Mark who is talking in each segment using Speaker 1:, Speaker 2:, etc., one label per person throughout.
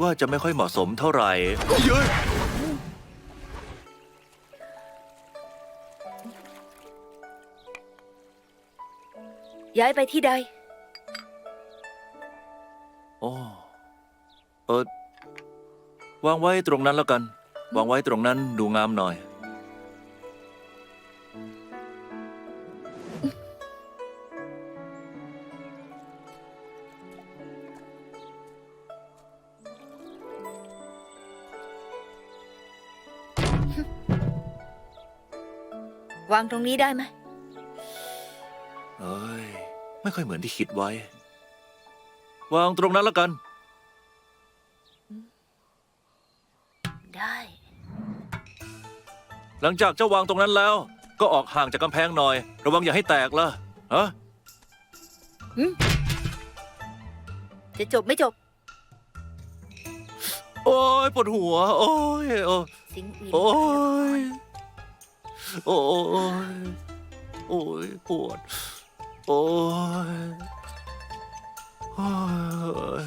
Speaker 1: ว่าจะไม่ค่อยเหมาะสมเท่าไหร่เย้ย
Speaker 2: ย้ายไปที่ใด
Speaker 1: โอ้เออวางไว้ตรงนั้นแล้วกัน วางไว้ตรงนั้นดูงามหน่อย
Speaker 2: วางตรงนี้ได้ไหม
Speaker 1: เอ้ยไม่ค่อยเหมือนที่คิดไว้ วางตรงนั้นแล้วกัน
Speaker 2: ได้
Speaker 1: หลังจากเจ้าวางตรงนั้นแล้ว ก็ออกห่างจากกำแพงหน่อย ระวังอย่าให้แตกล่ะฮะ
Speaker 2: จะจบไม่จบ
Speaker 1: โอ้ยปวดหัว โอ้ยโอ้ย
Speaker 2: สิ่งอื่น
Speaker 1: โอ้ย โอ้ยโอ้ยปวด โอ้ยโอ้ย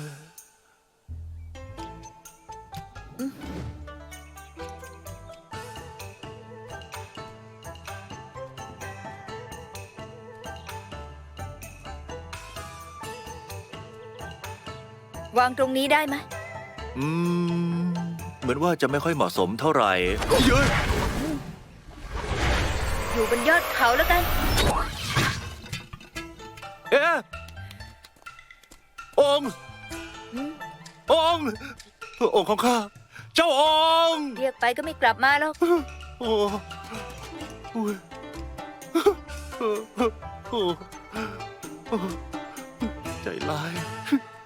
Speaker 2: วางตรงนี้ได้ไหม
Speaker 1: อืม เหมือนว่าจะไม่ค่อยเหมาะสมเท่าไหร่เย้ย
Speaker 2: อยู่บนยอดเขาแล้วกัน
Speaker 1: เอ๊ะองค์
Speaker 2: อืม
Speaker 1: องค์องค์ของข้า เจ้าองค์
Speaker 2: เรียกไปก็ไม่กลับมาแล้ว
Speaker 1: โอ้โอ้ยโอ้โอ้ใจร้าย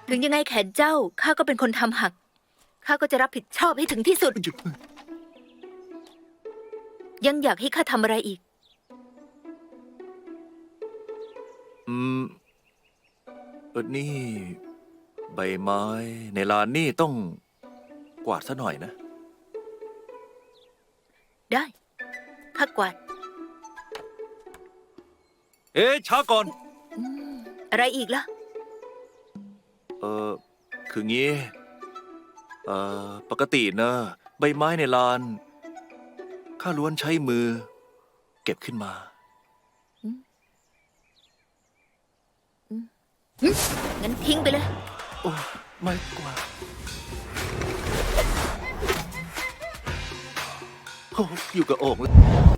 Speaker 2: ถึงยังไงแขนเจ้าข้าก็เป็นคนทำหักข้าก็จะรับผิดชอบให้ถึงที่สุด ยังอยากให้ข้าทำอะไรอีก
Speaker 1: อืมเออนี่ ใบไม้ในลานนี่ต้องกวาดซะหน่อยนะ
Speaker 2: ได้ข้ากวาด
Speaker 1: เอ๊ะช้าก่อน
Speaker 2: อืมอะไรอีกล่ะ
Speaker 1: เออคืองี้เออปกตินะ ใบไม้ในลาน ข้าล้วนใช้มือ เก็บขึ้นมา
Speaker 2: งั้นทิ้งไปเลย
Speaker 1: โอ้ไม่กว่าโอ้อยู่กับโอ่งแล้ว